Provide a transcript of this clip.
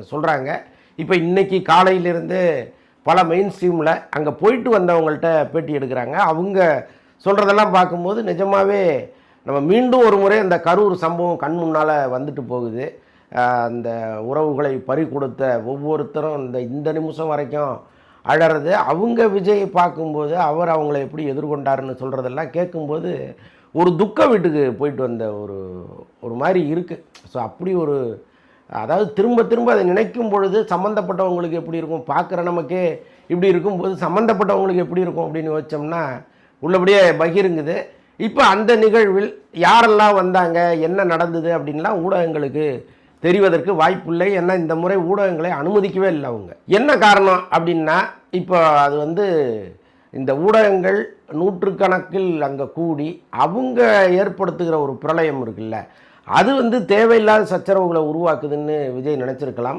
சொல்கிறாங்க இப்போ இன்றைக்கி காலையிலிருந்து பல மெயின் ஸ்ட்ரீமில் அங்கே போயிட்டு வந்தவங்கள்ட்ட பேட்டி எடுக்கிறாங்க. அவங்க சொல்கிறதெல்லாம் பார்க்கும்போது நிஜமாகவே நம்ம மீண்டும் ஒரு முறை அந்த கரூர் சம்பவம் கண் முன்னால் வந்துட்டு போகுது. அந்த உறவுகளை பறி கொடுத்த ஒவ்வொருத்தரும் இந்த இந்த நிமிஷம் வரைக்கும் அழறது. அவங்க விஜயை பார்க்கும்போது அவர் அவங்கள எப்படி எதிர்கொண்டாருன்னு சொல்கிறதெல்லாம் கேட்கும்போது ஒரு துக்க வீட்டுக்கு போயிட்டு வந்த ஒரு ஒரு மாதிரி இருக்குது ஸோ அப்படி ஒரு அதாவது திரும்ப திரும்ப அதை நினைக்கும் பொழுது சம்மந்தப்பட்டவங்களுக்கு எப்படி இருக்கும்? பார்க்குற நமக்கே இப்படி இருக்கும்போது சம்மந்தப்பட்டவங்களுக்கு எப்படி இருக்கும் அப்படின்னு யோசிச்சோம்னா உள்ளபடியே பகிருங்குது. இப்போ அந்த நிகழ்வில் யாரெல்லாம் வந்தாங்க? என்ன நடந்தது? அப்படின்லாம் ஊடகங்களுக்கு தெரிவதற்கு வாய்ப்பில்லை. ஏன்னா இந்த முறை ஊடகங்களை அனுமதிக்கவே இல்லை அவங்க. என்ன காரணம் அப்படின்னா இப்போ அது வந்து இந்த ஊடகங்கள் நூற்றுக்கணக்கில் அங்கே கூடி அவங்க ஏற்படுத்துகிற ஒரு பிரளயம் இருக்குல்ல. அது வந்து தேவையில்லாத சச்சரவுகளை உருவாக்குதுன்னு விஜய் நினச்சிருக்கலாம்.